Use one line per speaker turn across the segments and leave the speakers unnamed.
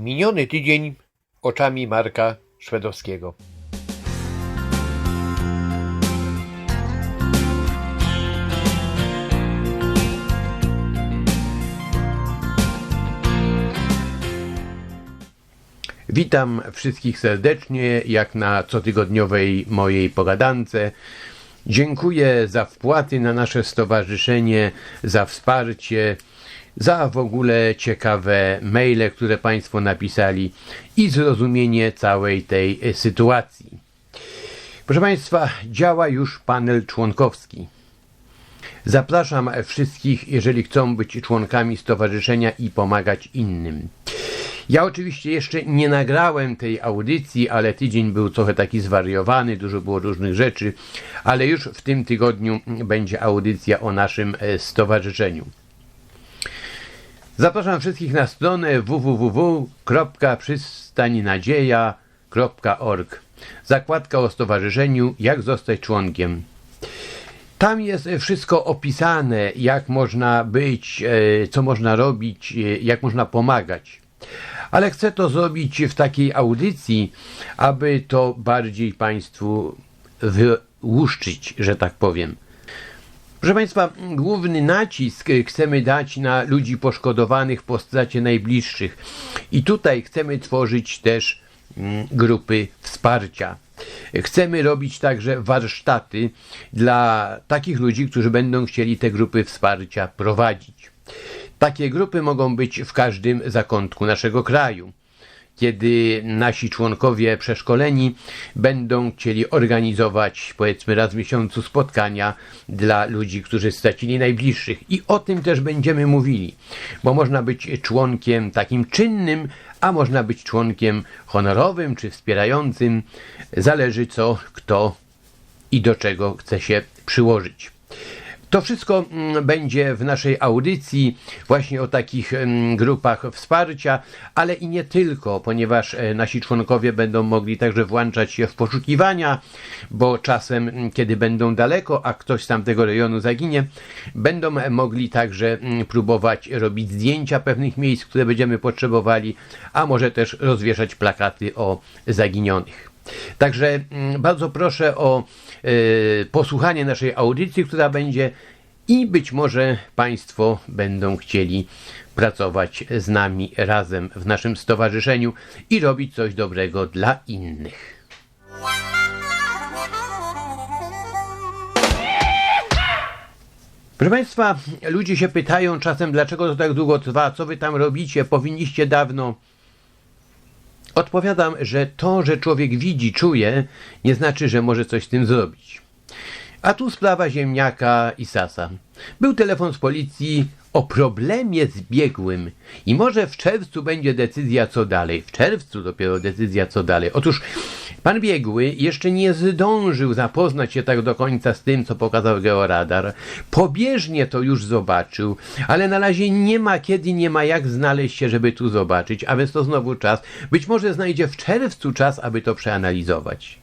Miniony tydzień oczami Marka Szwedowskiego. Witam wszystkich serdecznie, jak na cotygodniowej mojej pogadance. Dziękuję za wpłaty na nasze stowarzyszenie, za wsparcie, za w ogóle ciekawe maile, które Państwo napisali i zrozumienie całej tej e, sytuacji. Proszę Państwa, działa już panel członkowski. Zapraszam wszystkich, jeżeli chcą być członkami stowarzyszenia i pomagać innym. Ja oczywiście jeszcze nie nagrałem tej audycji, ale tydzień był trochę taki zwariowany, dużo było różnych rzeczy, ale już w tym tygodniu będzie audycja o naszym e, stowarzyszeniu. Zapraszam wszystkich na stronę www.przystaninadzieja.org. Zakładka o stowarzyszeniu, jak zostać członkiem. Tam jest wszystko opisane, jak można być, e, co można robić, e, jak można pomagać. Ale chcę to zrobić w takiej audycji, aby to bardziej Państwu wyłuszczyć, że tak powiem. Proszę Państwa, główny nacisk chcemy dać na ludzi poszkodowanych po stracie najbliższych. I tutaj chcemy tworzyć też mm, grupy wsparcia. Chcemy robić także warsztaty dla takich ludzi, którzy będą chcieli te grupy wsparcia prowadzić. Takie grupy mogą być w każdym zakątku naszego kraju. Kiedy nasi członkowie przeszkoleni będą chcieli organizować, powiedzmy, raz w miesiącu spotkania dla ludzi, którzy stracili najbliższych. I o tym też będziemy mówili, bo można być członkiem takim czynnym, a można być członkiem honorowym czy wspierającym. Zależy co, kto i do czego chce się przyłożyć. To wszystko mm, będzie w naszej audycji właśnie o takich mm, grupach wsparcia, ale i nie tylko, ponieważ e, nasi członkowie będą mogli także włączać się w poszukiwania, bo czasem, mm, kiedy będą daleko, a ktoś z tamtego rejonu zaginie, będą e, mogli także próbować robić zdjęcia pewnych miejsc, które będziemy potrzebowali, a może też rozwieszać plakaty o zaginionych. Także bardzo proszę o y, posłuchanie naszej audycji, która będzie i być może Państwo będą chcieli pracować z nami razem w naszym stowarzyszeniu i robić coś dobrego dla innych. Proszę Państwa, ludzie się pytają czasem, dlaczego to tak długo trwa, co Wy tam robicie, powinniście dawno. Odpowiadam, że to, że człowiek widzi, czuje, nie znaczy, że może coś z tym zrobić. A tu sprawa ziemniaka i sasa. Był telefon z policji o problemie z biegłym i może w czerwcu będzie decyzja co dalej. W czerwcu dopiero decyzja co dalej. Otóż pan biegły jeszcze nie zdążył zapoznać się tak do końca z tym, co pokazał georadar. Pobieżnie to już zobaczył, ale na razie nie ma kiedy, nie ma jak znaleźć się, żeby tu zobaczyć, a więc to znowu czas. Być może znajdzie w czerwcu czas, aby to przeanalizować.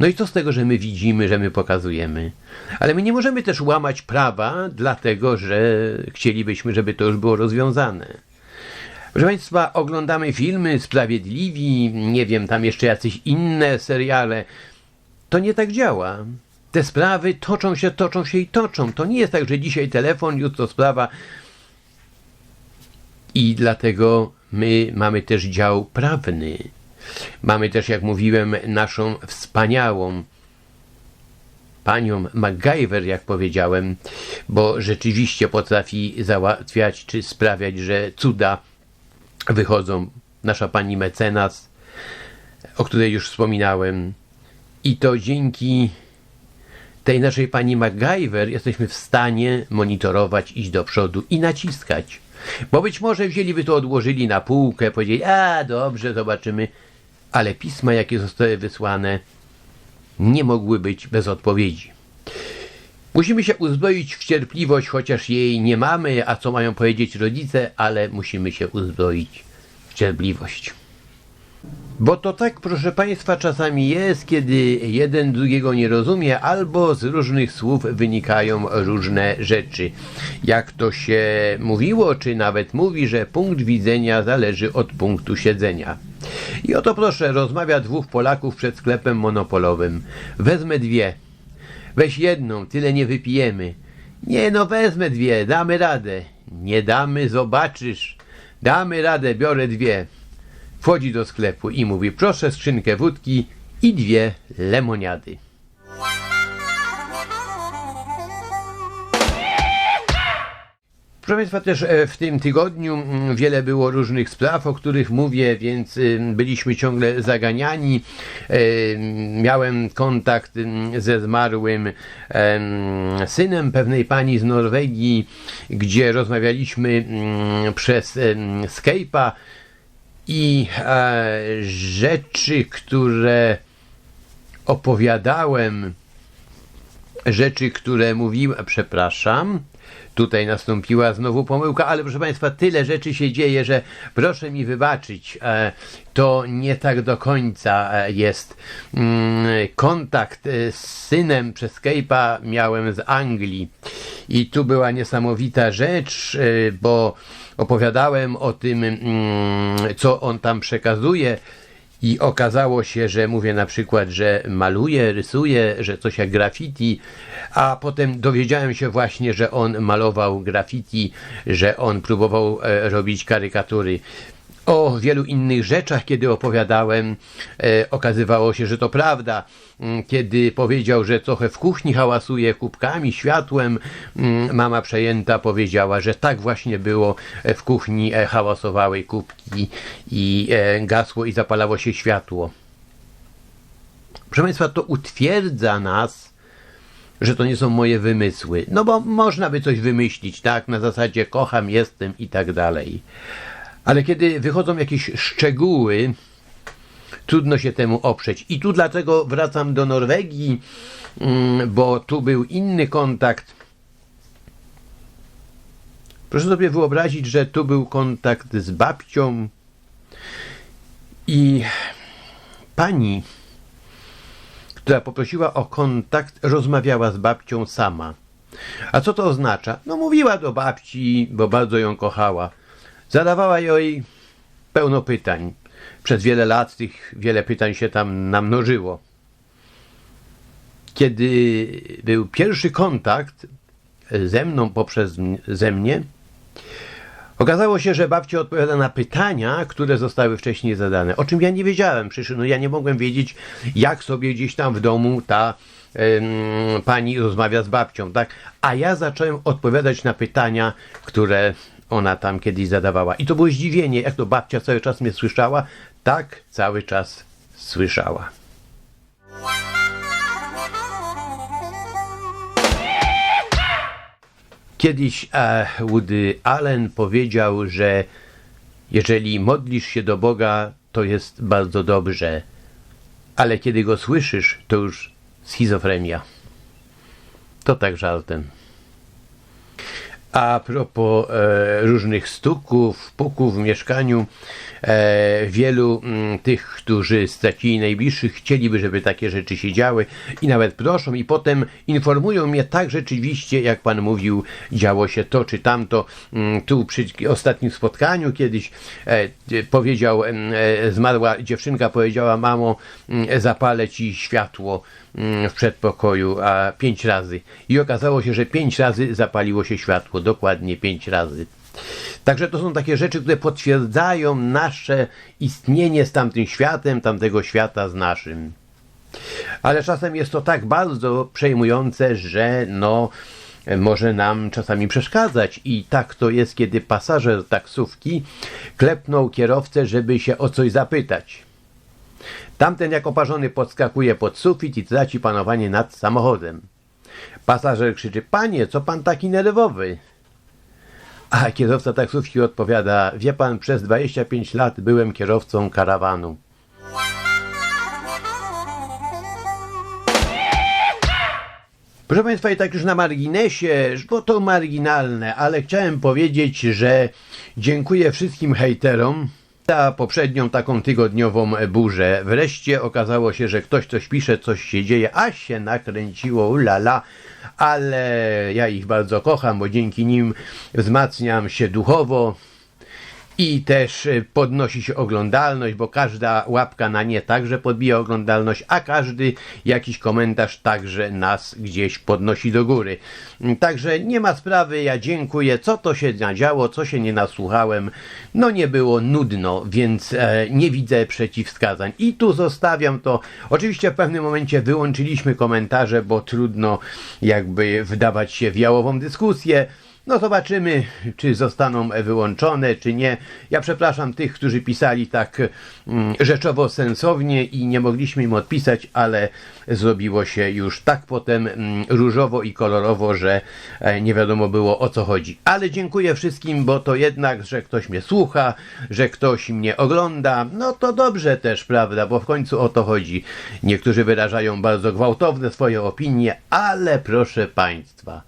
No i co z tego, że my widzimy, że my pokazujemy? Ale my nie możemy też łamać prawa, dlatego że chcielibyśmy, żeby to już było rozwiązane. Proszę Państwa, oglądamy filmy Sprawiedliwi, nie wiem, tam jeszcze jacyś inne seriale. To nie tak działa. Te sprawy toczą się, toczą się i toczą. To nie jest tak, że dzisiaj telefon, jutro sprawa. I dlatego my mamy też dział prawny. Mamy też, jak mówiłem, naszą wspaniałą panią MacGyver, jak powiedziałem, bo rzeczywiście potrafi załatwiać czy sprawiać, że cuda wychodzą. Nasza pani mecenas, o której już wspominałem. I to dzięki tej naszej pani MacGyver jesteśmy w stanie monitorować, iść do przodu i naciskać. Bo być może wzięliby to, odłożyli na półkę, powiedzieli, a dobrze, zobaczymy ale pisma, jakie zostały wysłane, nie mogły być bez odpowiedzi. Musimy się uzbroić w cierpliwość, chociaż jej nie mamy, a co mają powiedzieć rodzice, ale musimy się uzbroić w cierpliwość. Bo to tak, proszę Państwa, czasami jest, kiedy jeden drugiego nie rozumie, albo z różnych słów wynikają różne rzeczy. Jak to się mówiło, czy nawet mówi, że punkt widzenia zależy od punktu siedzenia. I oto proszę, rozmawia dwóch Polaków przed sklepem monopolowym. Wezmę dwie. Weź jedną, tyle nie wypijemy. Nie no, wezmę dwie, damy radę. Nie damy, zobaczysz. Damy radę, biorę dwie. Wchodzi do sklepu i mówi: Proszę skrzynkę wódki i dwie lemoniady. Proszę Państwa, też e, w tym tygodniu mm, wiele było różnych spraw, o których mówię, więc byliśmy ciągle zaganiani. E, Miałem kontakt ze zmarłym em, synem pewnej pani z Norwegii, gdzie rozmawialiśmy mm, przez Skype'a i e, rzeczy, które opowiadałem, rzeczy, które mówiłem, przepraszam, tutaj nastąpiła znowu pomyłka, ale proszę Państwa, tyle rzeczy się dzieje, że proszę mi wybaczyć, e, to nie tak do końca e, jest. Mm, Kontakt e, z synem przez Skype'a miałem z Anglii i tu była niesamowita rzecz, bo opowiadałem o tym, mm, co on tam przekazuje. I okazało się, że mówię na przykład, że maluje, rysuje, że coś jak graffiti, a potem dowiedziałem się właśnie, że on malował graffiti, że on próbował e, robić karykatury. O wielu innych rzeczach, kiedy opowiadałem, e, okazywało się, że to prawda. Mm, Kiedy powiedział, że trochę w kuchni hałasuje kubkami, światłem, mm, mama przejęta powiedziała, że tak właśnie było e, w kuchni, e, hałasowały kubki i e, gasło i zapalało się światło. Proszę Państwa, to utwierdza nas, że to nie są moje wymysły. No bo można by coś wymyślić, tak? Na zasadzie kocham, jestem i tak dalej. Ale kiedy wychodzą jakieś szczegóły, trudno się temu oprzeć. I tu dlatego wracam do Norwegii, mm, bo tu był inny kontakt. Proszę sobie wyobrazić, że tu był kontakt z babcią i pani, która poprosiła o kontakt, rozmawiała z babcią sama. A co to oznacza? No mówiła do babci, bo bardzo ją kochała. Zadawała jej pełno pytań. Przez wiele lat tych wiele pytań się tam namnożyło. Kiedy był pierwszy kontakt ze mną poprzez ze mnie, okazało się, że babcia odpowiada na pytania, które zostały wcześniej zadane. O czym ja nie wiedziałem. Przecież no, ja nie mogłem wiedzieć, jak sobie gdzieś tam w domu ta pani rozmawia z babcią, tak? A ja zacząłem odpowiadać na pytania, które ona tam kiedyś zadawała. I to było zdziwienie, jak to babcia cały czas mnie słyszała. Tak, cały czas słyszała. Kiedyś e, Woody Allen powiedział, że jeżeli modlisz się do Boga, to jest bardzo dobrze, ale kiedy go słyszysz, to już schizofrenia. To tak żartem. A propos e, różnych stuków, puków w mieszkaniu, e, wielu mm, tych, którzy stracili najbliższych, chcieliby, żeby takie rzeczy się działy i nawet proszą i potem informują mnie tak rzeczywiście, jak Pan mówił, działo się to czy tamto. Mm, tu przy ostatnim spotkaniu kiedyś e, e, powiedział, e, zmarła dziewczynka powiedziała, mamo, mm, zapalę Ci światło w przedpokoju, a pięć razy. I okazało się, że pięć razy zapaliło się światło, dokładnie pięć razy. Także to są takie rzeczy, które potwierdzają nasze istnienie z tamtym światem, tamtego świata z naszym. Ale czasem jest to tak bardzo przejmujące, że no może nam czasami przeszkadzać i tak to jest, kiedy pasażer taksówki klepnął kierowcę, żeby się o coś zapytać. Tamten jak oparzony podskakuje pod sufit i traci panowanie nad samochodem. Pasażer krzyczy, panie, co pan taki nerwowy? A kierowca taksówki odpowiada, wie pan, przez 25 lat byłem kierowcą karawanu. Proszę Państwa, i tak już na marginesie, bo to marginalne, ale chciałem powiedzieć, że dziękuję wszystkim hejterom, za poprzednią taką tygodniową burzę. Wreszcie okazało się, że ktoś coś pisze, coś się dzieje, a się nakręciło, ulala, ale ja ich bardzo kocham, bo dzięki nim wzmacniam się duchowo i też y, podnosi się oglądalność, bo każda łapka na nie także podbija oglądalność, a każdy jakiś komentarz także nas gdzieś podnosi do góry. Także nie ma sprawy, ja dziękuję. Co to się nadziało, co się nie nasłuchałem, no nie było nudno, więc e, nie widzę przeciwwskazań. I tu zostawiam to. Oczywiście w pewnym momencie wyłączyliśmy komentarze, bo trudno jakby wdawać się w jałową dyskusję. No zobaczymy, czy zostaną wyłączone, czy nie. Ja przepraszam tych, którzy pisali tak mm, rzeczowo sensownie i nie mogliśmy im odpisać, ale zrobiło się już tak potem mm, różowo i kolorowo, że e, nie wiadomo było o co chodzi. Ale dziękuję wszystkim, bo to jednak, że ktoś mnie słucha, że ktoś mnie ogląda, no to dobrze też, prawda, bo w końcu o to chodzi. Niektórzy wyrażają bardzo gwałtowne swoje opinie, ale proszę Państwa.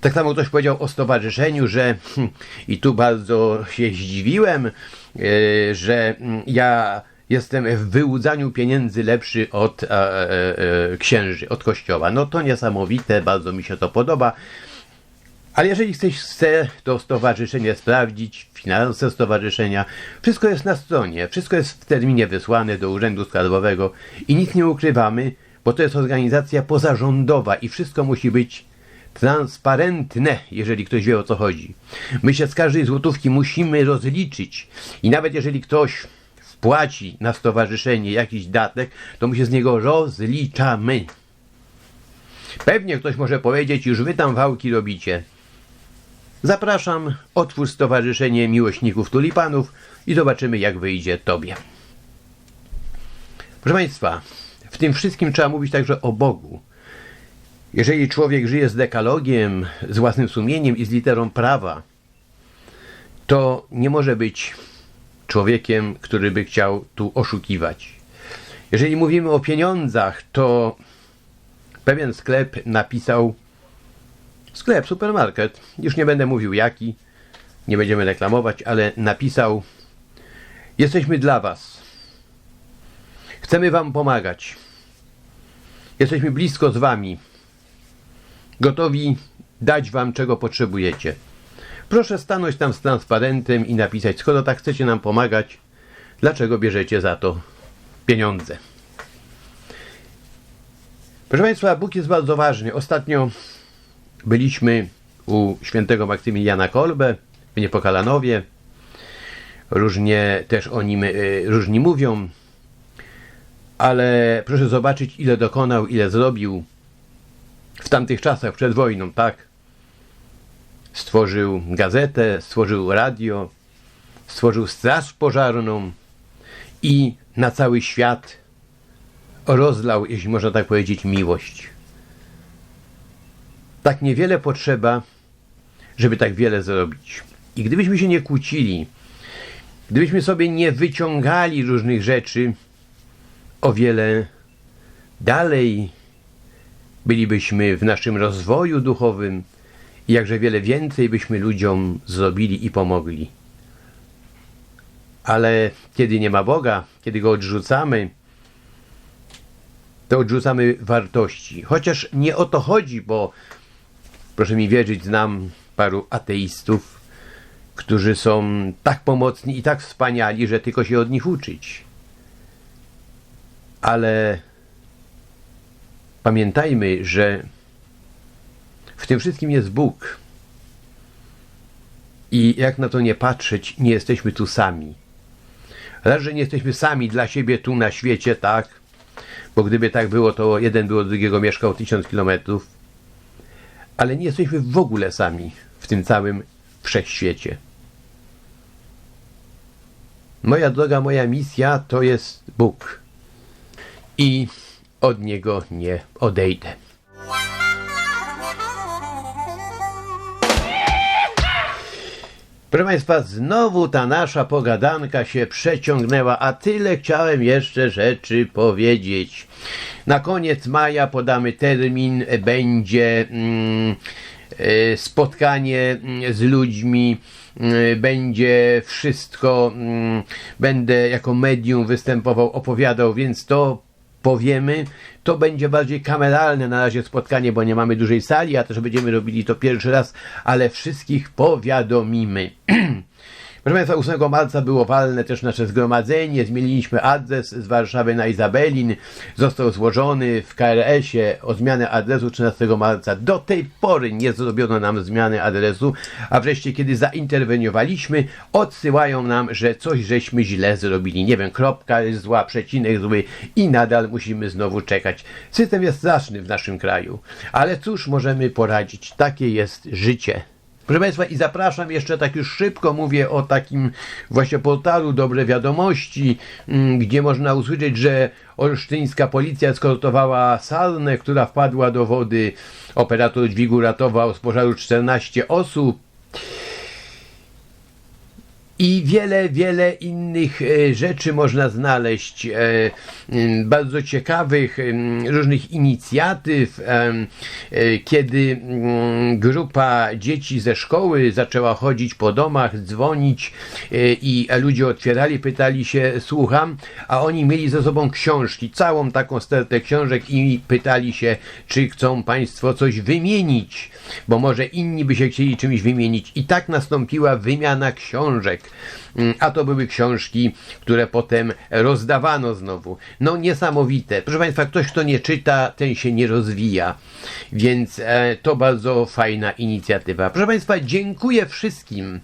Tak samo ktoś powiedział o stowarzyszeniu, że hm, i tu bardzo się zdziwiłem, e, że mm, ja jestem w wyłudzaniu pieniędzy lepszy od e, e, księży, od kościoła. No to niesamowite, bardzo mi się to podoba. Ale jeżeli ktoś chce to stowarzyszenie sprawdzić, finanse stowarzyszenia, wszystko jest na stronie, wszystko jest w terminie wysłane do Urzędu Skarbowego i nic nie ukrywamy, bo to jest organizacja pozarządowa i wszystko musi być transparentne, jeżeli ktoś wie o co chodzi. My się z każdej złotówki musimy rozliczyć i nawet jeżeli ktoś wpłaci na stowarzyszenie jakiś datek, to my się z niego rozliczamy. Pewnie ktoś może powiedzieć, już wy tam wałki robicie. Zapraszam, otwórz Stowarzyszenie Miłośników Tulipanów i zobaczymy, jak wyjdzie Tobie. Proszę Państwa, w tym wszystkim trzeba mówić także o Bogu. Jeżeli człowiek żyje z dekalogiem, z własnym sumieniem i z literą prawa, to nie może być człowiekiem, który by chciał tu oszukiwać. Jeżeli mówimy o pieniądzach, to pewien sklep napisał sklep, supermarket, już nie będę mówił jaki, nie będziemy reklamować, ale napisał jesteśmy dla was. Chcemy wam pomagać. Jesteśmy blisko z wami. Gotowi dać wam czego potrzebujecie. Proszę stanąć tam z transparentem i napisać, skoro tak chcecie nam pomagać, dlaczego bierzecie za to pieniądze. Proszę Państwa, Bóg jest bardzo ważny. Ostatnio byliśmy u świętego Maksymiliana Kolbe w Niepokalanowie. Różnie też o nim y, różni mówią, ale proszę zobaczyć, ile dokonał, ile zrobił w tamtych czasach, przed wojną, tak? Stworzył gazetę, stworzył radio, stworzył straż pożarną i na cały świat rozlał, jeśli można tak powiedzieć, miłość. Tak niewiele potrzeba, żeby tak wiele zrobić. I gdybyśmy się nie kłócili, gdybyśmy sobie nie wyciągali różnych rzeczy, o wiele dalej bylibyśmy w naszym rozwoju duchowym i jakże wiele więcej byśmy ludziom zrobili i pomogli. Ale kiedy nie ma Boga, kiedy go odrzucamy, to odrzucamy wartości. Chociaż nie o to chodzi, bo proszę mi wierzyć, znam paru ateistów, którzy są tak pomocni i tak wspaniali, że tylko się od nich uczyć. Ale pamiętajmy, że w tym wszystkim jest Bóg. I jak na to nie patrzeć, nie jesteśmy tu sami. Raz, że nie jesteśmy sami dla siebie tu na świecie, tak? Bo gdyby tak było, to jeden był od drugiego mieszkał tysiąc kilometrów. Ale nie jesteśmy w ogóle sami w tym całym wszechświecie. Moja droga, moja misja to jest Bóg. I od Niego nie odejdę. Proszę Państwa, znowu ta nasza pogadanka się przeciągnęła, a tyle chciałem jeszcze rzeczy powiedzieć. Na koniec maja podamy termin, będzie mm, e, spotkanie mm, z ludźmi, mm, będzie wszystko, będę jako medium występował, opowiadał, więc to powiemy. To będzie bardziej kameralne na razie spotkanie, bo nie mamy dużej sali, a też będziemy robili to pierwszy raz, ale wszystkich powiadomimy. Proszę Państwa, 8 marca było walne też nasze zgromadzenie, zmieniliśmy adres z Warszawy na Izabelin, został złożony w KRS-ie o zmianę adresu 13 marca. Do tej pory nie zrobiono nam zmiany adresu, a wreszcie kiedy zainterweniowaliśmy, odsyłają nam, że coś żeśmy źle zrobili. Nie wiem, kropka jest zła, przecinek zły i nadal musimy znowu czekać. System jest straszny w naszym kraju, ale cóż możemy poradzić, takie jest życie. Proszę Państwa, i zapraszam jeszcze tak już szybko, mówię o takim właśnie portalu Dobre Wiadomości, mm, gdzie można usłyszeć, że olsztyńska policja eskortowała sarnę, która wpadła do wody. Operator dźwigu ratował z pożaru 14 osób. I wiele, wiele innych e, rzeczy można znaleźć, e, bardzo ciekawych, różnych inicjatyw, e, kiedy grupa dzieci ze szkoły zaczęła chodzić po domach, dzwonić i ludzie otwierali, pytali się, słucham, a oni mieli ze sobą książki, całą taką stertę książek i pytali się, czy chcą Państwo coś wymienić, bo może inni by się chcieli czymś wymienić. I tak nastąpiła wymiana książek. Mm, A to były książki, które potem rozdawano znowu. No niesamowite. Proszę Państwa, ktoś kto nie czyta, ten się nie rozwija. Więc e, to bardzo fajna inicjatywa. Proszę Państwa, dziękuję wszystkim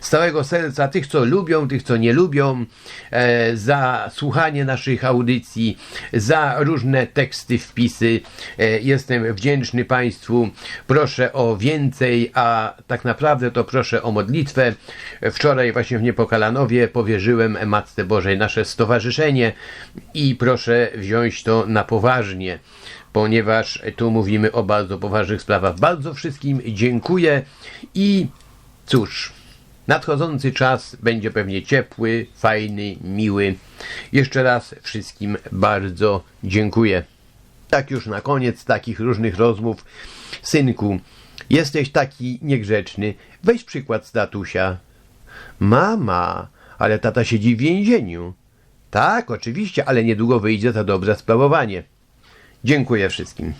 z całego serca, tych co lubią, tych co nie lubią, e, za słuchanie naszych audycji, za różne teksty, wpisy. E, jestem wdzięczny Państwu. Proszę o więcej, a tak naprawdę to proszę o modlitwę. Wczoraj właśnie w Niepokalanowie powierzyłem Matce Bożej nasze stowarzyszenie i proszę wziąć to na poważnie, ponieważ tu mówimy o bardzo poważnych sprawach. Bardzo wszystkim dziękuję i cóż, nadchodzący czas będzie pewnie ciepły, fajny, miły. Jeszcze raz wszystkim bardzo dziękuję. Tak już na koniec takich różnych rozmów. Synku, jesteś taki niegrzeczny. Weź przykład z tatusia. Mama, ale tata siedzi w więzieniu. Tak, oczywiście, ale niedługo wyjdzie za dobre sprawowanie. Dziękuję wszystkim.